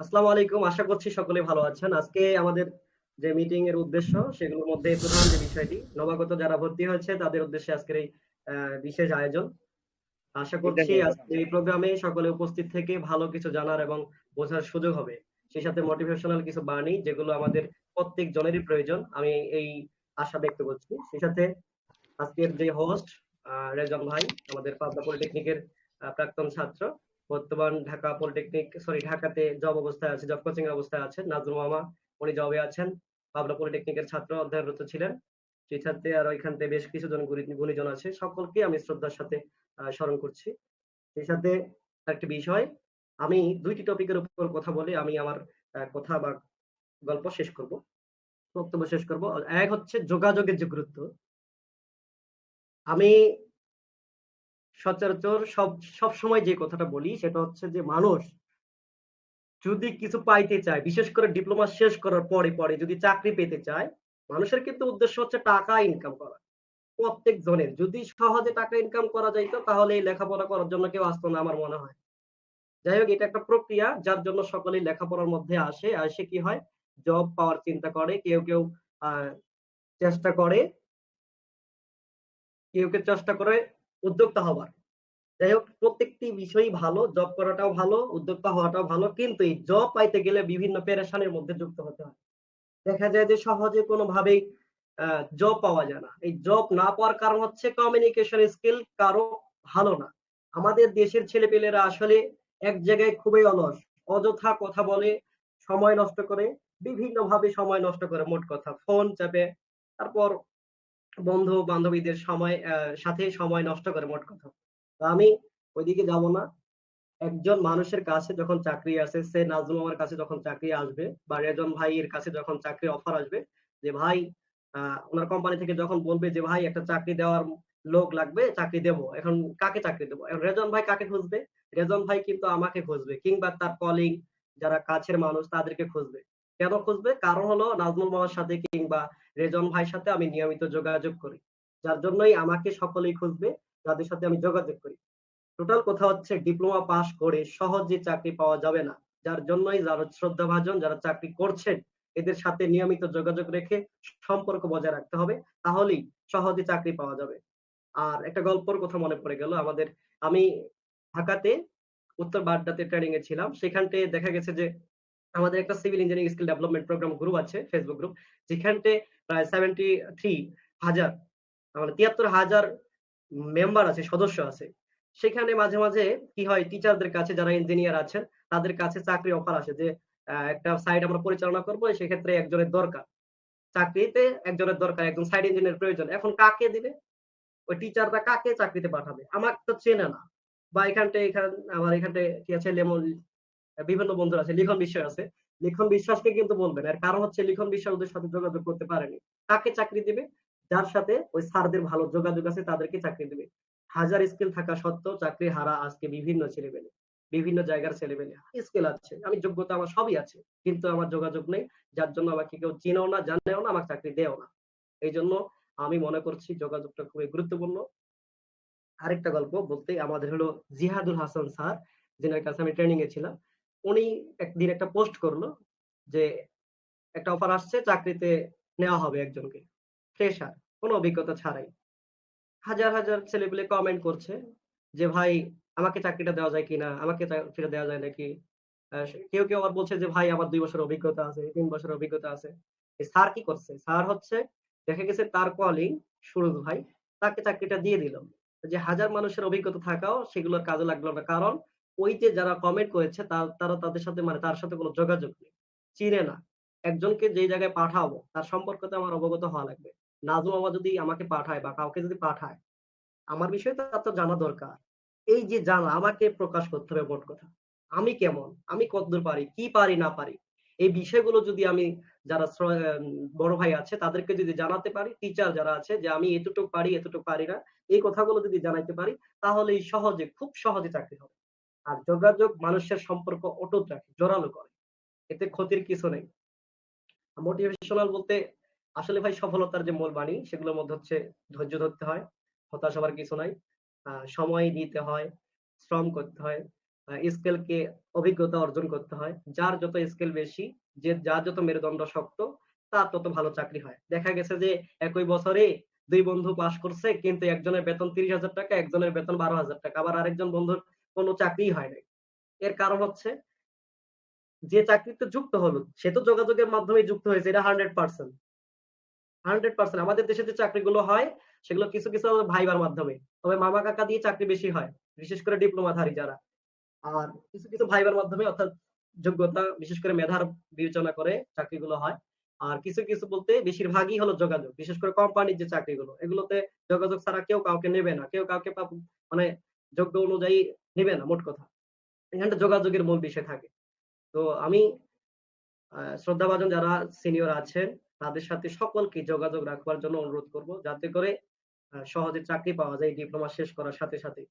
আসসালামু আলাইকুম আশা করছি সকলে ভালো আছেন। আজকে আমাদের যে মিটিং এর উদ্দেশ্য সেগুলোর মধ্যে প্রধান যে বিষয়টি নবাগত যারা ভর্তি হয়েছে তাদের উদ্দেশ্যে আজকের এই বিশেষ আয়োজন। আশা করছি আজকে এই প্রোগ্রামে সকলে উপস্থিত থেকে ভালো কিছু জানার এবং বোঝার সুযোগ হবে। সেই সাথে মোটিভেশনাল কিছু বাণী যেগুলো আমাদের প্রত্যেক জনেরই প্রয়োজন আমি এই আশা ব্যক্ত করছি। সেই সাথে আজকের যে হোস্ট রেজন ভাই আমাদের পাবনা পলিটেকনিকের প্রাক্তন ছাত্র বর্তমান ঢাকা পলিটেকনিক সরি ঢাকাতে জব অবস্থায় আছে জব কোচিং অবস্থায় আছেন নাজরুল মামা, উনি জবে আছেন, পাবনা পলিটেকনিকের ছাত্র, অধ্যয়নরত ছিলেন। সেই আর ওইখান থেকে বেশ কিছু জন গুণীজন আছে, সকলকে আমি শ্রদ্ধার সাথে স্মরণ করছি। সেই সাথে একটা বিষয়, আমি দুইটি টপিকের উপর কথা বলে আমি আমার কথা বা গল্প শেষ করব। বক্তব্য শেষ করব। এক হচ্ছে যোগাযোগের যে গুরুত্ব। আমি সচরাচর সব সব সময় যে কথাটা বলি সেটা হচ্ছে যে মানুষ যদি কিছু পাইতে চায়, বিশেষ করে ডিপ্লোমা শেষ করার পরে পরে যদি চাকরি পেতে চায়, মানুষের কিন্তু উদ্দেশ্য হচ্ছে টাকা ইনকাম করা। প্রত্যেক জনের। যদি সহজে টাকা ইনকাম করা যাইতো, তাহলে এই লেখাপড়া করার জন্য কেউ আসতো না আমার মনে হয়। যাই হোক, এটা একটা প্রক্রিয়া যার জন্য সকলেই লেখাপড়ার মধ্যে আসে। আসে কি হয়? জব পাওয়ার চিন্তা করে, কেউ কেউ চেষ্টা করে, কেউ কেউ চেষ্টা করে উদ্যোক্তা হবার। যাই হোক প্রত্যেকটি বিষয়ই ভালো জব করাটাও ভালো, উদ্যোক্তা হওয়াটাও ভালো, কিন্তু এই জব পাইতে গেলে বিভিন্ন পেরেশানির মধ্যে যুক্ত হতে হয়। দেখা যায় যে সহজে কোনোভাবেই জব পাওয়া যায় না। এই জব না পাওয়ার কারণ হচ্ছে কমিউনিকেশন স্কিল কারও ভালো না। আমাদের দেশের ছেলেপেলেরা আসলে এক জায়গায় খুবই অলস। অযথা কথা বলে, সময় নষ্ট করে বিভিন্ন ভাবে সময় নষ্ট করে, মোট কথা। ফোন চাপে, তারপর বন্ধু বান্ধবীদের সময় সাথে সময় নষ্ট করে মোট কথা। আমি ওইদিকে যাব না। একজন মানুষের কাছে যখন চাকরি আসে, সে নাজমুল আমার কাছে যখন চাকরি আসবে বা রেজন ভাইয়ের কাছে যখন চাকরি অফার আসবে, যে ভাই ওনার কোম্পানি থেকে যখন বলবে যে ভাই, একটা চাকরি দেওয়ার লোক লাগবে, চাকরি দেব। এখন কাকে চাকরি দেবো? রেজন ভাই কাকে খুঁজবে? রেজন ভাই কিন্তু আমাকে খুঁজবে কিংবা তার কলিং যারা কাছের মানুষ তাদেরকে খুঁজবে। কেন খুঁজবে? কারণ হলো নাজমুল মামার সাথে কিংবা রেজন ভাইয়ের সাথে আমি নিয়মিত যোগাযোগ করি। যার জন্যই আমাকে সকলেই খুঁজবে, যাদের সাথে আমি যোগাযোগ করি। টোটাল কথা হচ্ছে ডিপ্লোমা পাস করে সহজে চাকরি পাওয়া যাবে না। যার জন্যই যারা শ্রদ্ধাভাজন যারা চাকরি করছেন, এদের সাথে নিয়মিত যোগাযোগ রেখে সম্পর্ক বজায় রাখতে হবে। তাহলেই সহজে চাকরি পাওয়া যাবে। আর একটা গল্পর কথা মনে পড়ে গেল। আমাদের, আমি ঢাকাতে, উত্তর বাড্ডাতে ট্রেনিং এ ছিলাম। সেখানতে দেখা গেছে যে আমাদের একটা civil engineering skill development programme group আছে ফেসবুক গ্রুপ যেখানতে প্রায় সেভেন্টি থ্রি হাজার মানে তিয়াত্তর হাজার মেম্বার আছে, সদস্য আছে। সেখানে মাঝে মাঝে কি হয় টিচারদের কাছে যারা ইঞ্জিনিয়ার আছেন, তাদের কাছে চাকরি অফার আসে যে একটা সাইট আমরা পরিচালনা করব, সেক্ষেত্রে একজনের দরকার। চাকরিতে একজনের দরকার, একজন সাইড ইঞ্জিনিয়ার প্রয়োজন। এখন কাকে দিবে? ওই টিচাররা কাকে চাকরিতে পাঠাবে? আমার তো চেনে না। বা এখানটা এখান আমার এখানটা কি আছে, লেমন বিভিন্ন বন্ধুরা আছে, লিখন বিশ্বাস আছে। লিখন বিশ্বাসকে কিন্তু বলবেন, এর কারণ হচ্ছে লিখন বিশ্বাস ওদের সাথে যোগাযোগ করতে পারেনি। কাকে চাকরি দিবে? যার সাথে ওই স্যারদের ভালো যোগাযোগ আছে, তাদেরকে চাকরি দিবে। হাজার স্কিল থাকা সত্ত্বেও চাকরি হারা আজকে বিভিন্ন ছেলেমেয়ে বিভিন্ন জায়গার ছেলেমেয়ে স্কিল আছে, আমি যোগ্যতা আমার সবই আছে, কিন্তু আমার যোগাযোগ নেই, যার জন্য আমাকে কেউ চিনেও না, জানেও না আমার চাকরি দেও না। এই জন্য আমি মনে করছি যোগাযোগটা খুবই গুরুত্বপূর্ণ। আরেকটা গল্প বলতে আমাদের হলো জিহাদুল হাসান স্যার, যিনার কাছে আমি ট্রেনিং এ ছিলাম। উনি একদিন একটা পোস্ট করল যে, একটা অফার আসছে, চাকরিতে নেওয়া হবে একজনকে। ফ্রেশার কোনো অভিজ্ঞতা ছাড়াই। হাজার হাজার ছেলেপিলে কমেন্ট করছে যে, ভাই, আমাকে চাকরিটা দেওয়া যায় কিনা? আমাকে চাকরিটা দেওয়া যায় নাকি? কেউ কেউ আবার বলছে যে, ভাই, আমার দুই বছর অভিজ্ঞতা আছে, তিন বছর অভিজ্ঞতা আছে। স্যার কি করছে? স্যার হচ্ছে, দেখা গেছে তার কলিং সুরজ ভাই, তাকে চাকরিটা দিয়ে দিল। যে, হাজার মানুষের অভিজ্ঞতা থাকাও সেগুলোর কাজে লাগল না। কারণ ওই যে যারা কমেন্ট করেছে, তারা তাদের সাথে মানে তার সাথে কোনো যোগাযোগ নেই। চিনে না। একজনকে যেই জায়গায় পাঠাবো, তার সম্পর্কতে আমার অবগত হওয়া লাগবে। নাজমুল মামা যদি আমাকে পাঠায় বা কাউকে যদি পাঠায়, আমার বিষয়ে তার তো জানা দরকার। এই যে জানা, আমাকে প্রকাশ করতে হবে মোট কথা। আমি কেমন? আমি কতদূর পারি? কি পারি, না পারি? এই বিষয়গুলো যদি আমি যারা বড় ভাই আছে, তাদেরকে যদি জানাতে পারি টিচার যারা আছে যে আমি এতটুকু পারি এতটুকু পারি না, এই কথাগুলো যদি জানাইতে পারি, তাহলে সহজে, খুব সহজে চাকরি হবে। আর যোগাযোগ মানুষের সম্পর্ক অটুট রাখে জোরালো করে এতে ক্ষতির কিছু নেই মোটিভেশনাল বলতে আসলে ভাই সফলতার যে মূল বাণী সেগুলোর মধ্যে হচ্ছে ধৈর্য ধরতে হয় হতাশ হবার কিছু নাই সময় দিতে হয় শ্রম করতে হয় স্কেলকে অভিজ্ঞতা অর্জন করতে হয়। যার যত স্কেল বেশি, যে যার যত মেরুদণ্ড শক্ত, তার তত ভালো চাকরি হয়। দেখা গেছে যে একই বছরে দুই বন্ধু পাস করছে কিন্তু একজনের বেতন ৳৩০,০০০ একজনের বেতন ৳১২,০০০ আবার আরেকজন বন্ধুর কোন চাকরিই হয় নাই। এর কারণ হচ্ছে যে চাকরিতে যুক্ত হলো, সে তো যোগাযোগের মাধ্যমেই যুক্ত হয়েছে এটা 100% 100% আমাদের দেশে যে চাকরিগুলো হয়, সেগুলো কিছু, কিছু ভাইবার মাধ্যমে। তবে মামা কাকা দিয়ে চাকরি বেশি হয়। বিশেষ করে ডিপ্লোমাধারী যারা। আর কিছু, কিছু ভাইবার মাধ্যমে অর্থাৎ যোগ্যতা বিশেষ করে মেধার বিবেচনা করে চাকরিগুলো হয়। আর কিছু, কিছু বলতে বেশিরভাগই হলো যোগাযোগ। বিশেষ করে কোম্পানির যে চাকরিগুলো, এগুলোতে যোগাযোগ ছাড়া কেউ কাউকে নেবে না। কেউ কাউকে মানে যোগ্য অনুযায়ী নেবে না মোট কথা। এখানটা যোগাযোগের মূল বিষয় থাকে। তো আমি শ্রদ্ধাভাজন যারা সিনিয়র আছেন, তাদের সাথে সকলকে যোগাযোগ রাখবার জন্য অনুরোধ করব। যাতে করে সহজে চাকরি পাওয়া যায় ডিপ্লোমা শেষ করার সাথে, সাথেই।